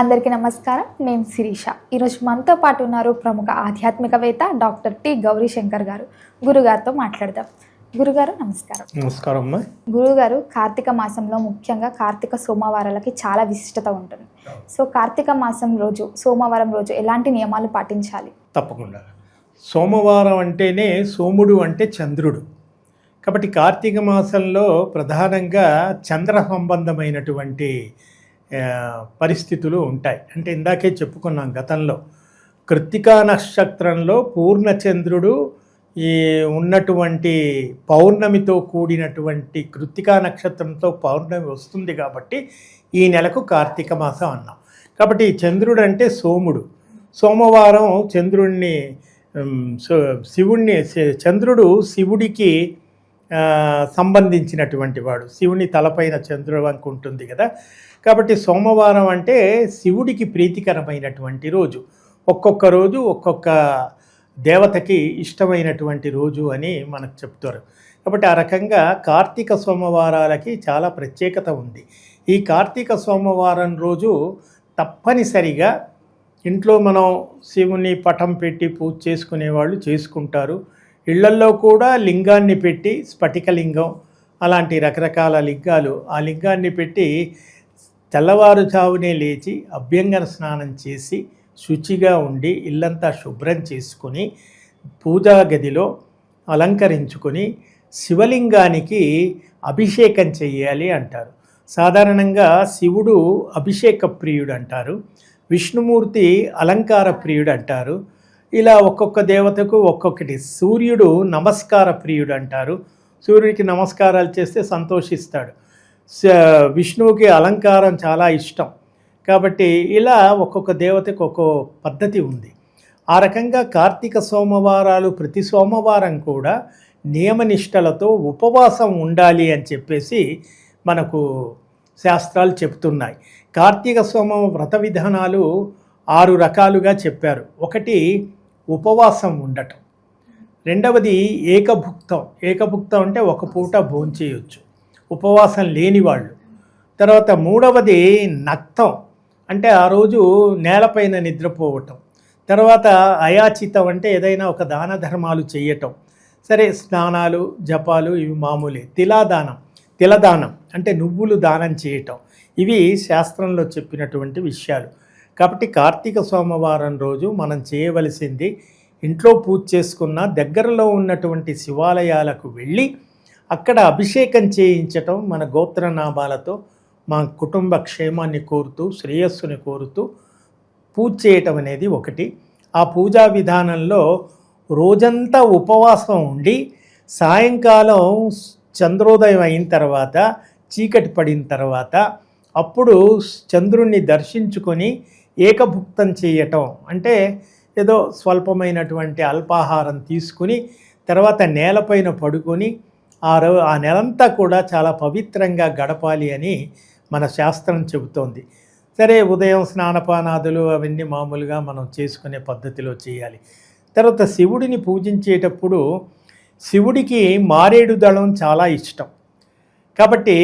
అందరికీ నమస్కారం. నేను శిరీష. ఈరోజు మనతో పాటు ఉన్నారు ప్రముఖ ఆధ్యాత్మికవేత్త డాక్టర్ టి గౌరీశంకర్ గారు. గురుగారితో మాట్లాడదాం. గురుగారు నమస్కారం. నమస్కారం అమ్మా గురుగారు కార్తీక మాసంలో ముఖ్యంగా కార్తీక సోమవారాలకి చాలా విశిష్టత ఉంటుంది. సో కార్తీక మాసం రోజు సోమవారం రోజు ఎలాంటి నియమాలు పాటించాలి? తప్పకుండా. సోమవారం అంటేనే సోముడు అంటే చంద్రుడు. కాబట్టి కార్తీక మాసంలో ప్రధానంగా చంద్ర సంబంధమైనటువంటి పరిస్థితులు ఉంటాయి. అంటే ఇందాకే చెప్పుకున్నాం గతంలో కృత్తికా నక్షత్రంలో పూర్ణచంద్రుడు ఈ ఉన్నటువంటి పౌర్ణమితో కూడినటువంటి కృత్తికా నక్షత్రంతో పౌర్ణమి వస్తుంది కాబట్టి ఈ నెలకు కార్తీక మాసం అన్నాం. కాబట్టి చంద్రుడు అంటే సోముడు. సోమవారం చంద్రుణ్ణి సో- శివుణ్ణి చంద్రుడు శివుడికి సంబంధించినటువంటి వాడు. శివుని తలపైన చంద్రుడు ఉంటుంది కదా. కాబట్టి సోమవారం అంటే శివుడికి ప్రీతికరమైనటువంటి రోజు. ఒక్కొక్క రోజు ఒక్కొక్క దేవతకి ఇష్టమైనటువంటి రోజు అని మనకు చెప్తారు. కాబట్టి ఆ రకంగా కార్తీక సోమవారాలకి చాలా ప్రత్యేకత ఉంది. ఈ కార్తీక సోమవారం రోజు తప్పనిసరిగా ఇంట్లో మనం శివుని పటం పెట్టి పూజ చేసుకునే వాళ్ళు చేసుకుంటారు. ఇళ్ళల్లో కూడా లింగాన్ని పెట్టి స్ఫటికలింగం అలాంటి రకరకాల లింగాలు ఆ లింగాన్ని పెట్టి తెల్లవారుజావునే లేచి అభ్యంగన స్నానం చేసి శుచిగా ఉండి ఇల్లంతా శుభ్రం చేసుకుని పూజా గదిలో అలంకరించుకొని శివలింగానికి అభిషేకం చేయాలి అంటారు. సాధారణంగా శివుడు అభిషేక ప్రియుడు అంటారు. విష్ణుమూర్తి అలంకార ప్రియుడు అంటారు. ఇలా ఒక్కొక్క దేవతకు ఒక్కొక్కటి. సూర్యుడు నమస్కార ప్రియుడు అంటారు. సూర్యుడికి నమస్కారాలు చేస్తే సంతోషిస్తాడు. విష్ణువుకి అలంకారం చాలా ఇష్టం. కాబట్టి ఇలా ఒక్కొక్క దేవతకు ఒక్కో పద్ధతి ఉంది. ఆ రకంగా కార్తీక సోమవారాలు ప్రతి సోమవారం కూడా నియమనిష్టలతో ఉపవాసం ఉండాలి అని చెప్పేసి మనకు శాస్త్రాలు చెప్తున్నాయి. కార్తీక సోమ వ్రత విధానాలు ఆరు రకాలుగా చెప్పారు. ఒకటి ఉపవాసం ఉండటం. రెండవది ఏకభుక్తం. ఏకభుక్తం అంటే ఒక పూట భోంచేయొచ్చు ఉపవాసం లేని వాళ్ళు. తర్వాత మూడవది నక్తం అంటే ఆ రోజు నేలపైన నిద్రపోవటం. తర్వాత అయాచితం అంటే ఏదైనా ఒక దాన ధర్మాలు చేయటం. సరే స్నానాలు జపాలు ఇవి మామూలే. తిలాదానం. తిలదానం అంటే నువ్వులు దానం చేయటం. ఇవి శాస్త్రంలో చెప్పినటువంటి విషయాలు. కాబట్టి కార్తీక సోమవారం రోజు మనం చేయవలసింది ఇంట్లో పూజ చేసుకున్న దగ్గరలో ఉన్నటువంటి శివాలయాలకు వెళ్ళి అక్కడ అభిషేకం చేయించటం మన గోత్రనామాలతో మా కుటుంబ క్షేమాన్ని కోరుతూ శ్రేయస్సుని కోరుతూ పూజ చేయటం అనేది ఒకటి. ఆ పూజా విధానంలో రోజంతా ఉపవాసం ఉండి సాయంకాలం చంద్రోదయం అయిన తర్వాత చీకటి పడిన తర్వాత అప్పుడు చంద్రుణ్ణి దర్శించుకొని ఏకభుక్తం చేయటం. అంటే ఏదో స్వల్పమైనటువంటి అల్పాహారం తీసుకుని తర్వాత నేలపైన పడుకొని ఆ రో ఆ నెలంతా కూడా చాలా పవిత్రంగా గడపాలి అని మన శాస్త్రం చెబుతోంది. సరే ఉదయం స్నానపానాదులు అవన్నీ మామూలుగా మనం చేసుకునే పద్ధతిలో చేయాలి. తర్వాత శివుడిని పూజించేటప్పుడు శివుడికి మారేడు దళం చాలా ఇష్టం. కాబట్టి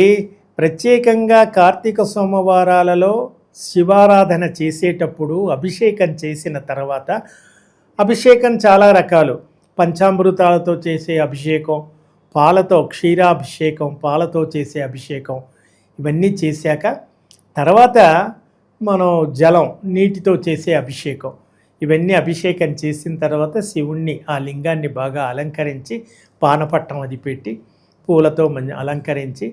ప్రత్యేకంగా కార్తీక సోమవారాలలో శివారాధన చేసేటప్పుడు అభిషేకం చేసిన తర్వాత అభిషేకం చాలా రకాలు. పంచామృతాలతో చేసే అభిషేకం పాలతో క్షీరాభిషేకం పాలతో చేసే అభిషేకం ఇవన్నీ చేశాక తర్వాత మనం జలం నీటితో చేసే అభిషేకం. ఇవన్నీ అభిషేకం చేసిన తర్వాత శివుణ్ణి ఆ లింగాన్ని బాగా అలంకరించి పానపట్టం అది పెట్టి పూలతో మంచి అలంకరించి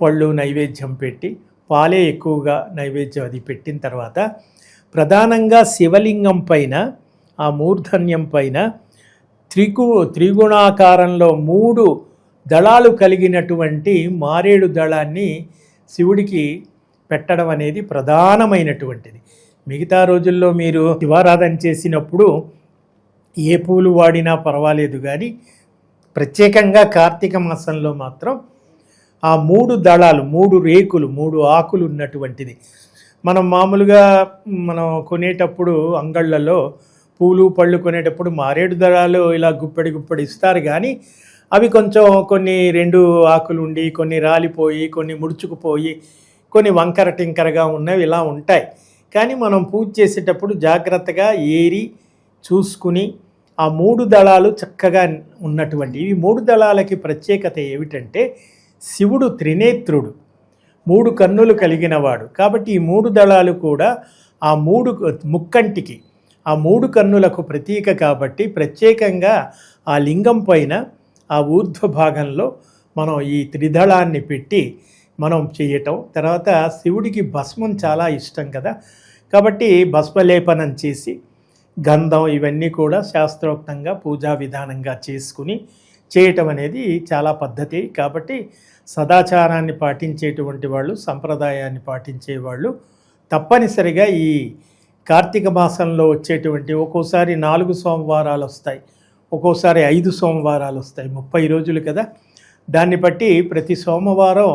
పళ్ళు నైవేద్యం పెట్టి పాలే ఎక్కువగా నైవేద్యం అది పెట్టిన తర్వాత ప్రధానంగా శివలింగం పైన ఆ మూర్ధన్యం పైన త్రిగు త్రిగుణాకారంలో మూడు దళాలు కలిగినటువంటి మారేడు దళాన్ని శివుడికి పెట్టడం అనేది ప్రధానమైనటువంటిది. మిగతా రోజుల్లో మీరు శివారాధన చేసినప్పుడు ఏ పూలు వాడినా పర్వాలేదు కానీ ప్రత్యేకంగా కార్తీక మాసంలో మాత్రం ఆ మూడు దళాలు మూడు రేకులు మూడు ఆకులు ఉన్నటువంటిది. మనం మామూలుగా మనం కొనేటప్పుడు అంగళ్ళలో పూలు పళ్ళు కొనేటప్పుడు మారేడు దళాలు ఇలా గుప్పెడి గుప్పెడి ఇస్తారు కానీ అవి కొంచెం కొన్ని రెండు ఆకులు ఉండి కొన్ని రాలిపోయి కొన్ని ముడుచుకుపోయి కొన్ని వంకర టింకరగా ఉన్నవి ఇలా ఉంటాయి. కానీ మనం పూజ చేసేటప్పుడు జాగ్రత్తగా ఏరి చూసుకుని ఆ మూడు దళాలు చక్కగా ఉన్నటువంటి ఈ మూడు దళాలకి ప్రత్యేకత ఏమిటంటే శివుడు త్రినేత్రుడు. మూడు కన్నులు కలిగినవాడు. కాబట్టి ఈ మూడు దళాలు కూడా ఆ మూడు ముక్కంటికి ఆ మూడు కన్నులకు ప్రతీక కాబట్టి ప్రత్యేకంగా ఆ లింగం పైన ఆ ఊర్ధ్వ భాగంలో మనం ఈ త్రిదళాన్ని పెట్టి మనం చేయటం. తర్వాత శివుడికి భస్మం చాలా ఇష్టం కదా. కాబట్టి భస్మలేపనం చేసి గంధం ఇవన్నీ కూడా శాస్త్రోక్తంగా పూజా విధానంగా చేసుకుని చేయటం అనేది చాలా పద్ధతి. కాబట్టి సదాచారాన్ని పాటించేటువంటి వాళ్ళు సంప్రదాయాన్ని పాటించే వాళ్ళు తప్పనిసరిగా ఈ కార్తీక మాసంలో వచ్చేటువంటి ఒక్కోసారి నాలుగు సోమవారాలు వస్తాయి. ఒక్కోసారి ఐదు సోమవారాలు వస్తాయి. ముప్పై రోజులు కదా. దాన్ని బట్టి ప్రతి సోమవారం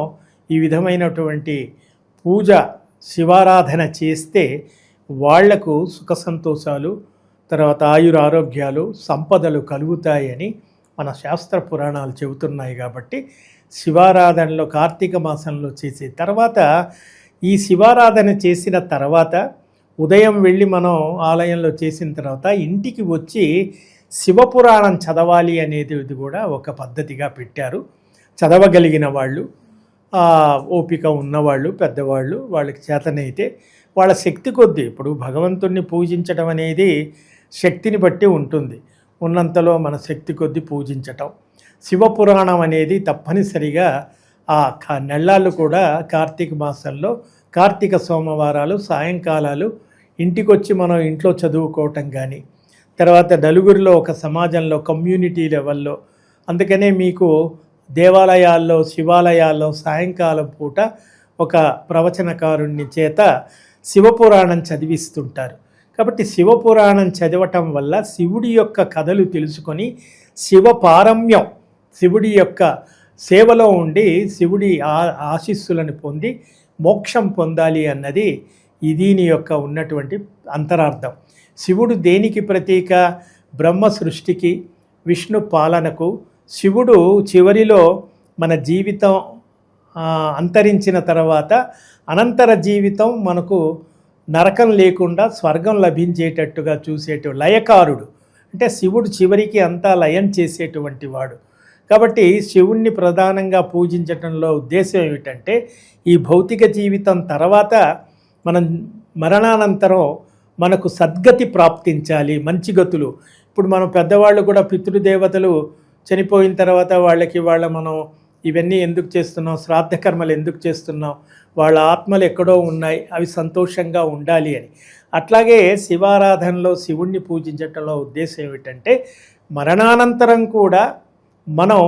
ఈ విధమైనటువంటి పూజ శివారాధన చేస్తే వాళ్ళకు సుఖ సంతోషాలు తర్వాత ఆయుర ఆరోగ్యాలు సంపదలు కలుగుతాయని మన శాస్త్ర పురాణాలు చెబుతున్నాయి కాబట్టి శివారాధనలో కార్తీక మాసంలో చేసే తర్వాత ఈ శివారాధన చేసిన తర్వాత ఉదయం వెళ్ళి మనం ఆలయంలో చేసిన తర్వాత ఇంటికి వచ్చి శివపురాణం చదవాలి అనేది కూడా ఒక పద్ధతిగా పెట్టారు. చదవగలిగిన వాళ్ళు ఓపిక ఉన్నవాళ్ళు పెద్దవాళ్ళు వాళ్ళకి చేతనైతే వాళ్ళ శక్తి కొద్దీ ఇప్పుడు భగవంతుణ్ణి పూజించడం అనేది శక్తిని బట్టి ఉంటుంది. ఉన్నంతలో మన శక్తి కొద్దీ పూజించటం. శివపురాణం అనేది తప్పనిసరిగా ఆ కా నెల్లాళ్ళు కూడా కార్తీక మాసంలో కార్తీక సోమవారాలు సాయంకాలాలు ఇంటికొచ్చి మనం ఇంట్లో చదువుకోవటం కానీ తర్వాత నలుగురిలో ఒక సమాజంలో కమ్యూనిటీ లెవెల్లో అందుకనే మీకు దేవాలయాల్లో శివాలయాల్లో సాయంకాలం పూట ఒక ప్రవచనకారుణ్ణి చేత శివపురాణం చదివిస్తుంటారు. కాబట్టి శివపురాణం చదవటం వల్ల శివుడి యొక్క కథలు తెలుసుకొని శివ పారమ్యం శివుడి యొక్క సేవలో ఉండి శివుడి ఆ- ఆశీస్సులను పొంది మోక్షం పొందాలి అన్నది దీని యొక్క ఉన్నటువంటి అంతరార్థం. శివుడు దేనికి ప్రతీక? బ్రహ్మ సృష్టికి విష్ణు పాలనకు. శివుడు చివరిలో మన జీవితం అంతరించిన తర్వాత అనంతర జీవితం మనకు నరకం లేకుండా స్వర్గం లభించేటట్టుగా చూసేటు లయకారుడు. అంటే శివుడు చివరికి అంతా లయం చేసేటువంటి వాడు. కాబట్టి శివుణ్ణి ప్రధానంగా పూజించటంలో ఉద్దేశం ఏమిటంటే ఈ భౌతిక జీవితం తర్వాత మనం మరణానంతరం మనకు సద్గతి ప్రాప్తించాలి మంచి గతులు. ఇప్పుడు మనం పెద్దవాళ్ళు కూడా పితృదేవతలు చనిపోయిన తర్వాత వాళ్ళకి వాళ్ళ మనం ఇవన్నీ ఎందుకు చేస్తున్నాం శ్రాద్ధ కర్మలు ఎందుకు చేస్తున్నాం వాళ్ళ ఆత్మలు ఎక్కడో ఉన్నాయి అవి సంతోషంగా ఉండాలి అని. అట్లాగే శివారాధనలో శివుణ్ణి పూజించటంలో ఉద్దేశం ఏమిటంటే మరణానంతరం కూడా మనం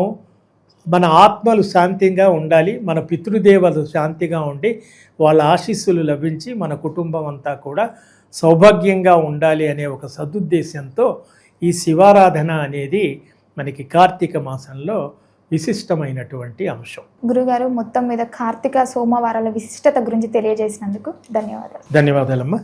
మన ఆత్మలు శాంతిగా ఉండాలి మన పితృదేవతలు శాంతిగా ఉండి వాళ్ళ ఆశీస్సులు లభించి మన కుటుంబం అంతా కూడా సౌభాగ్యంగా ఉండాలి అనే ఒక సదుద్దేశంతో ఈ శివారాధన అనేది మనకి కార్తీక మాసంలో విశిష్టమైనటువంటి అంశం. గురుగారు మొత్తం మీద కార్తీక సోమవారాల విశిష్టత గురించి తెలియజేసినందుకు ధన్యవాదాలు. ధన్యవాదాలమ్మా.